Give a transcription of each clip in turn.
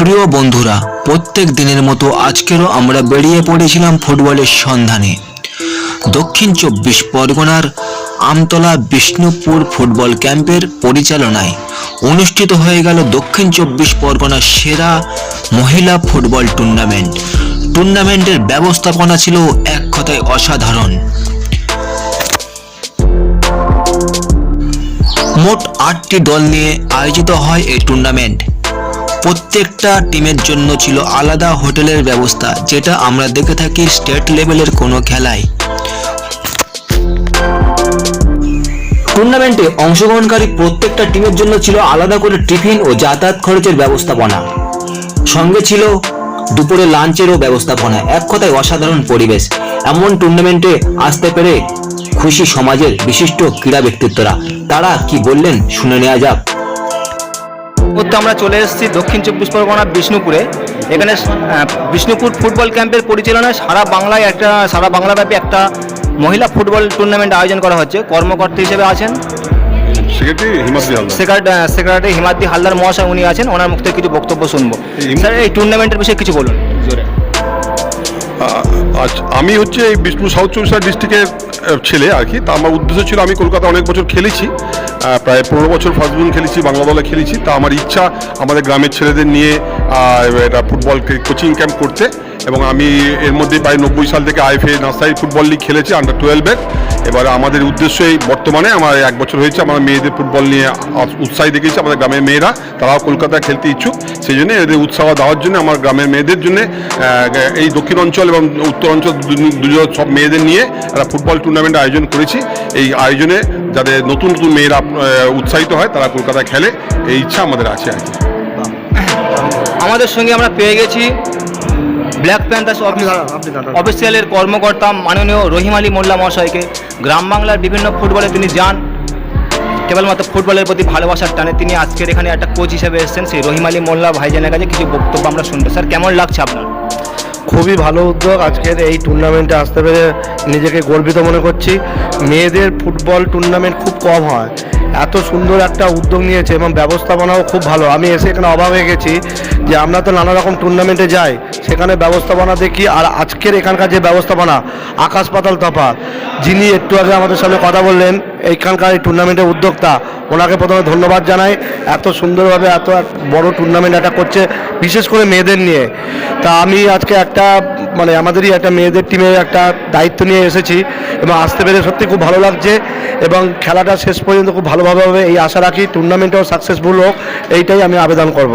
প্রিয় বন্ধুরা, প্রত্যেক দিনের মতো আজকেরও আমরা বেরিয়ে পড়েছিলাম ফুটবলের সন্ধানে। দক্ষিণ চব্বিশ পরগনার আমতলা বিষ্ণুপুর ফুটবল ক্যাম্পের পরিচালনায় অনুষ্ঠিত হয়ে গেল দক্ষিণ চব্বিশ পরগনার সেরা মহিলা ফুটবল টুর্নামেন্ট। টুর্নামেন্টের ব্যবস্থাপনা ছিল এক কথায় অসাধারণ। মোট আটটি দল নিয়ে আয়োজিত হয় এই টুর্নামেন্ট। প্রত্যেকটা টিমের জন্য ছিল আলাদা হোটেলের ব্যবস্থা, যেটা আমরা দেখে থাকি স্টেট লেভেলের কোনো খেলায়। টুর্নামেন্টে অংশগ্রহণকারী প্রত্যেকটা টিমের জন্য ছিল আলাদা করে টিফিন ও যাতায়াত খরচের ব্যবস্থাপনা। সঙ্গে ছিল দুপুরে লাঞ্চেরও ব্যবস্থাপনা, এক কথায় অসাধারণ পরিবেশ। এমন টুর্নামেন্টে আসতে পেরে খুশি সমাজের বিশিষ্ট ক্রীড়া ব্যক্তিত্বরা তারা কি বললেন শুনে নেওয়া যাক। মুহূর্তে আমরা চলে এসেছি দক্ষিণ চব্বিশ পরগনা বিষ্ণুপুরে। এখানে বিষ্ণুপুর ফুটবল ক্যাম্পের পরিচালনায় সারা বাংলায় একটা সারা বাংলাব্যাপী একটা মহিলা ফুটবল টুর্নামেন্ট আয়োজন করা হচ্ছে। কর্মকর্তা হিসেবে আছেন। Secretary Himadri Haldar. Secretary secretary Haldar মহাশয় উনি আছেন। ওনার মুখ থেকে কিছু বক্তব্য শুনব। এই- স্যার এই টুর্নামেন্টের বিষয়ে কিছু বলুন। জোরে। আ- আমি হচ্ছে এই বিষ্ণু সাউথ চব্বিশ ডিস্ট্রিক্টের ছেলে আর কি। তা আমার উদ্দেশ্য ছিল আমি কলকাতা অনেক বছর খেলেছি। প্রায় পনেরো বছর ডিভিশন খেলেছি, বাংলা দলে খেলেছি। তা আমার ইচ্ছা আমাদের গ্রামের ছেলেদের নিয়ে এটা ফুটবল কোচিং ক্যাম্প করতে। এবং আমি এর মধ্যে প্রায় নব্বই সাল থেকে আইএফএ নার্সারি ফুটবল লিগ খেলেছি আন্ডার টুয়েলভের এবার আমাদের উদ্দেশ্য এই, বর্তমানে আমার এক বছর হয়েছে আমার মেয়েদের ফুটবল নিয়ে উৎসাহ দেখেছি, আমাদের গ্রামের মেয়েরা। তারাও কলকাতায় খেলতে ইচ্ছুক। সেই জন্য এদের উৎসাহ দেওয়ার জন্য আমার গ্রামের মেয়েদের জন্য এই দক্ষিণ অঞ্চল এবং উত্তর অঞ্চল দুজন সব মেয়েদের নিয়ে একটা ফুটবল টুর্নামেন্ট আয়োজন করেছি। এই আয়োজনে যাতে নতুন নতুন মেয়েরা উৎসাহিত হয় তারা কলকাতায় খেলে। এই ইচ্ছা আমাদের আছে আর কি। আমাদের সঙ্গে আমরা পেয়ে গেছি ব্ল্যাক প্যান্থার্স অফিসিয়ালের কর্মকর্তা মাননীয় রহিম আলী মোল্লা মহাশয়কে। গ্রাম বাংলার বিভিন্ন ফুটবলে তিনি যান। কেবলমাত্র ফুটবলের প্রতি ভালোবাসার টানে তিনি আজকের এখানে একটা কোচ হিসেবে এসেছেন সেই রহিম আলী মোল্লা ভাইজানের কাছে কিছু বক্তব্য আমরা শুনব। স্যার কেমন লাগছে আপনার? খুবই ভালো উদ্যোগ। আজকের এই টুর্নামেন্টে আসতে পেরে নিজেকে গর্বিত মনে করছি। মেয়েদের ফুটবল টুর্নামেন্ট খুব কম হয়। এত সুন্দর একটা উদ্যোগ নিয়েছে এবং ব্যবস্থাপনাও খুব ভালো। আমি এসে এখানে অবাক হয়ে গেছি যে আমরা তো নানা রকম টুর্নামেন্টে যাই। সেখানে ব্যবস্থাপনা দেখি আর আজকের এখানকার যে ব্যবস্থাপনা, আকাশ পাতাল তফাৎ, যিনি একটু আগে আমাদের সামনে কথা বললেন এইখানকার এই টুর্নামেন্টের উদ্যোক্তা, ওনাকে প্রথমে ধন্যবাদ জানাই। এত সুন্দরভাবে এত বড় টুর্নামেন্ট একটা করছে, বিশেষ করে মেয়েদের নিয়ে। তা আমি আজকে একটা মানে আমাদেরই একটা মেয়েদের টিমের একটা দায়িত্ব নিয়ে এসেছি এবং আসতে পেরে সত্যি খুব ভালো লাগছে এবং খেলাটা শেষ পর্যন্ত খুব ভালোভাবে হবে এই আশা রাখি টুর্নামেন্টও সাকসেসফুল হোক, এইটাই আমি আবেদন করব।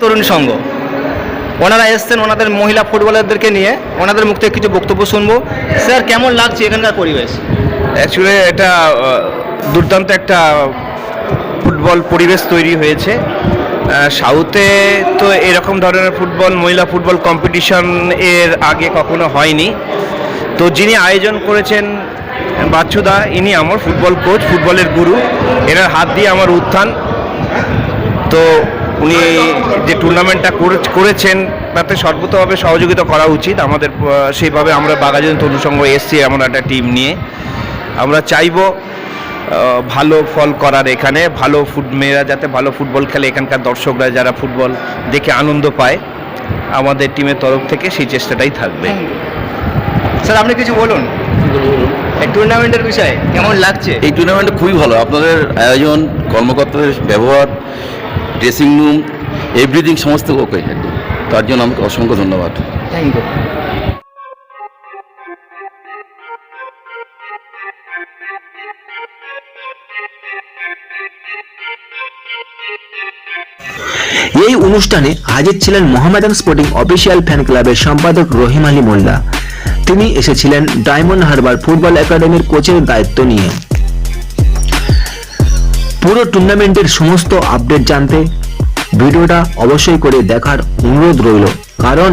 তরুণ সংঘ। ওনারা এসছেন ওনাদের মহিলা ফুটবলারদেরকে নিয়ে। ওনাদের মুখ থেকে কিছু বক্তব্য শুনব। স্যার, কেমন লাগছে এখানকার পরিবেশ? অ্যাকচুয়ালি এটা দুর্দান্ত একটা ফুটবল পরিবেশ তৈরি হয়েছে। সাউথে তো এরকম ধরনের ফুটবল, মহিলা ফুটবল কম্পিটিশন এর আগে কখনো হয়নি। তো যিনি আয়োজন করেছেন, বাচ্চুদা, ইনি আমার ফুটবল কোচ ফুটবলের গুরু। এনার হাত দিয়ে আমার উত্থান। তো উনি যে টুর্নামেন্টটা করে- করেছেন তাতে সর্বতভাবে সহযোগিতা করা উচিত। আমাদের সেইভাবে আমরা বাগাজন তরুসংঘ এসছি এমন একটা টিম নিয়ে। আমরা চাইব ভালো ফল করার এখানে ভালো ফুট মেয়েরা যাতে ভালো ফুটবল খেলে। এখানকার দর্শকরা যারা ফুটবল দেখে আনন্দ পায় আমাদের টিমের তরফ থেকে সেই চেষ্টাটাই থাকবে। স্যার আপনি কিছু বলুন। এই টুর্নামেন্টের বিষয়ে কেমন লাগছে? এই টুর্নামেন্টে খুবই ভালো। আপনাদের আয়োজন কর্মকর্তাদের ব্যবহার ড্রেসিং রুম এভরিথিং সমস্ত ওকে একদম তার জন্য আমাকে অসংখ্য ধন্যবাদ। থ্যাংক ইউ এই অনুষ্ঠানে হাজির ছিলেন মোহামেডান স্পোর্টিং অফিসিয়াল ফ্যান ক্লাবের সম্পাদক রহিম আলী মোল্লা। তিনি এসেছিলেন ডায়মন্ড হারবার ফুটবল একাডেমির কোচের দায়িত্ব নিয়ে। পুরো টুর্নামেন্টের সমস্ত আপডেট জানতে ভিডিওটা অবশ্যই করে দেখার অনুরোধ রইল। কারণ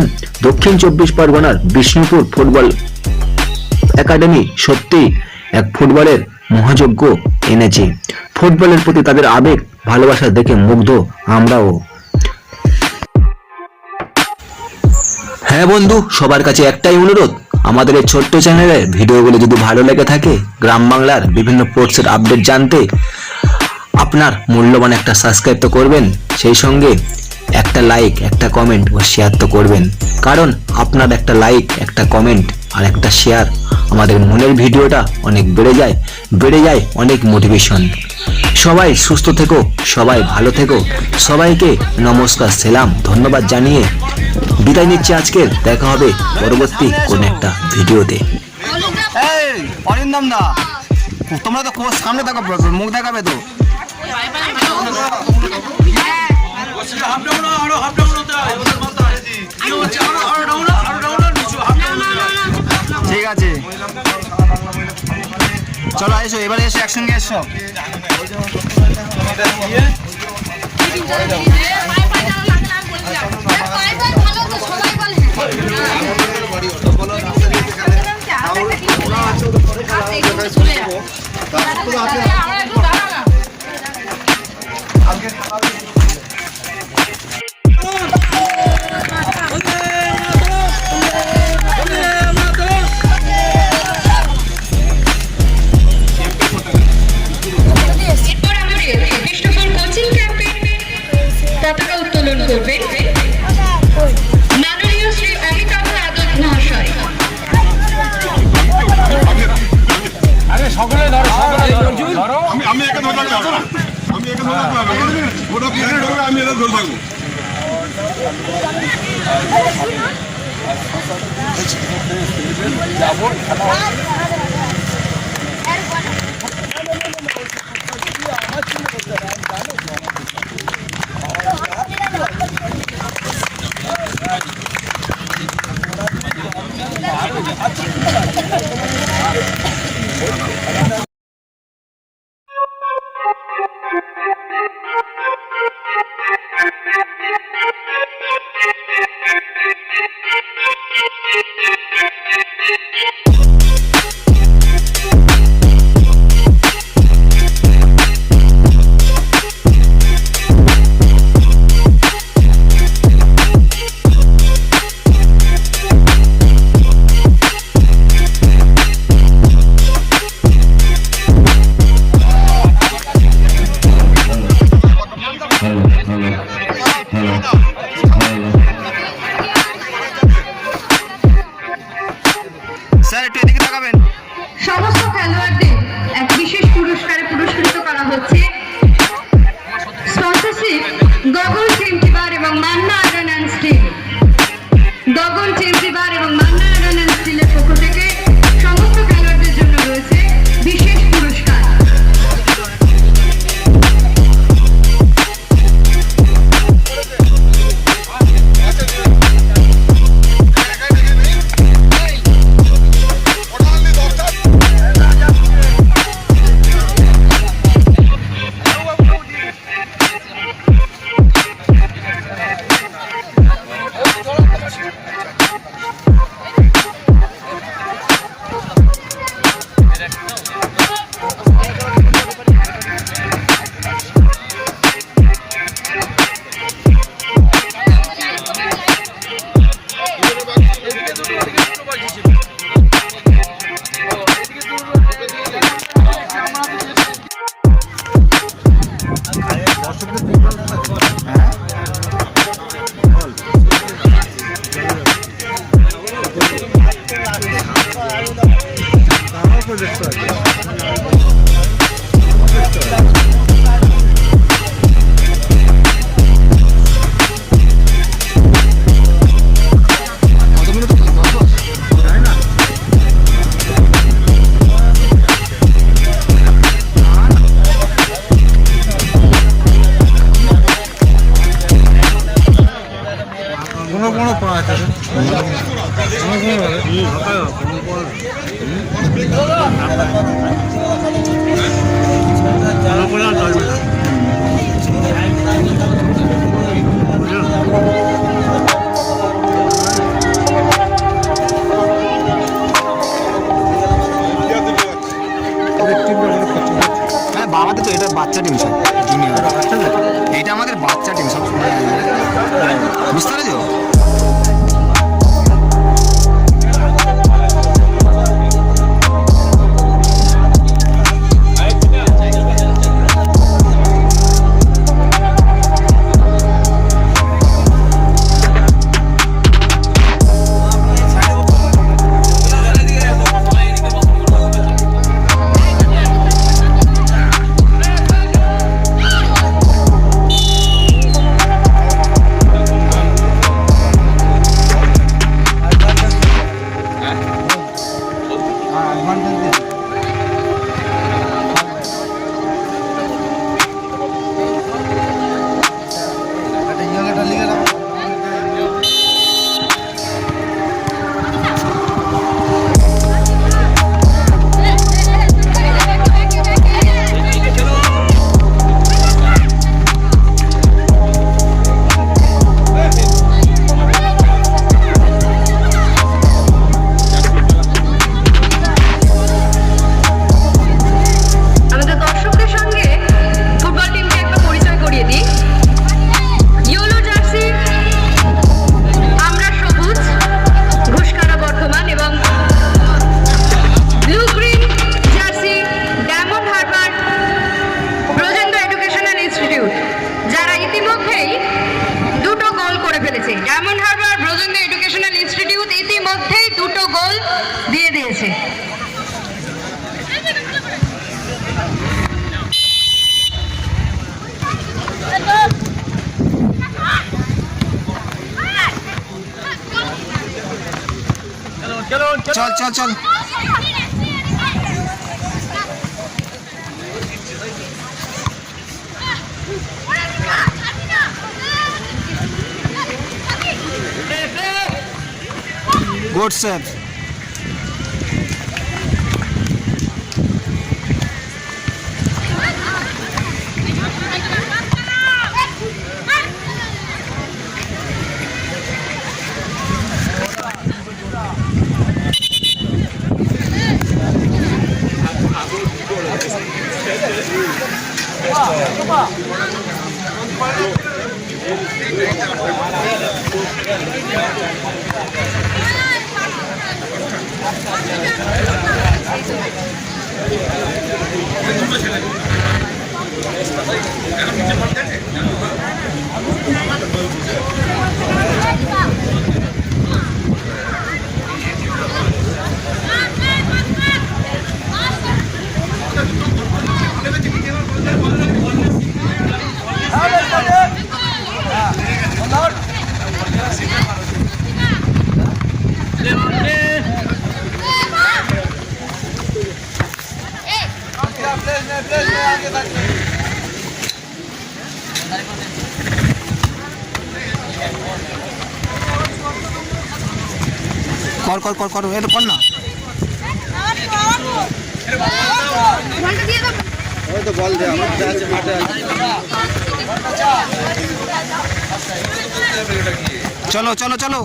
দক্ষিণ চব্বিশ পরগনার বিষ্ণুপুর ফুটবল একাডেমি সত্যি এক ফুটবলের মহাযজ্ঞ এনেছে। ফুটবলের প্রতি তাদের আবেগ, ভালোবাসা দেখে মুগ্ধ আমরাও। হ্যাঁ বন্ধু, সবার কাছে একটাই অনুরোধ। আমাদের এই ছোট্ট চ্যানেলের ভিডিওগুলো যদি ভালো লেগে থাকে, গ্রাম বাংলার বিভিন্ন স্পোর্টসের আপডেট জানতে আপনার মূল্যবান একটা সাবস্ক্রাইব তো করবেন, সেই সঙ্গে একটা লাইক একটা কমেন্ট ও শেয়ার তো করবেন। কারণ আপনার একটা লাইক একটা কমেন্ট আর একটা শেয়ার আমাদের মনের ভিডিওটা অনেক বেড়ে যায় বেড়ে যায় অনেক মোটিভেশন সবাই সুস্থ থেকো, সবাই ভালো থেকো। সবাইকে নমস্কার, সেলাম, ধন্যবাদ জানিয়ে বিদায় নিচ্ছি আজকের। দেখা হবে পরবর্তী কোন একটা ভিডিওতে। তোমরা তো সামনে দেখো মুখ দেখাবে তো। ঠিক আছে। চলো এসো এবারে এসো একসঙ্গে এসো। এরপর Thank you. আমি একে ধরে এবং Manna iron and steel Gagan চিমটিবার এবং abundant. চল চল চল গুড কর কর কর কর এটা কর না। চলো চলো চলো।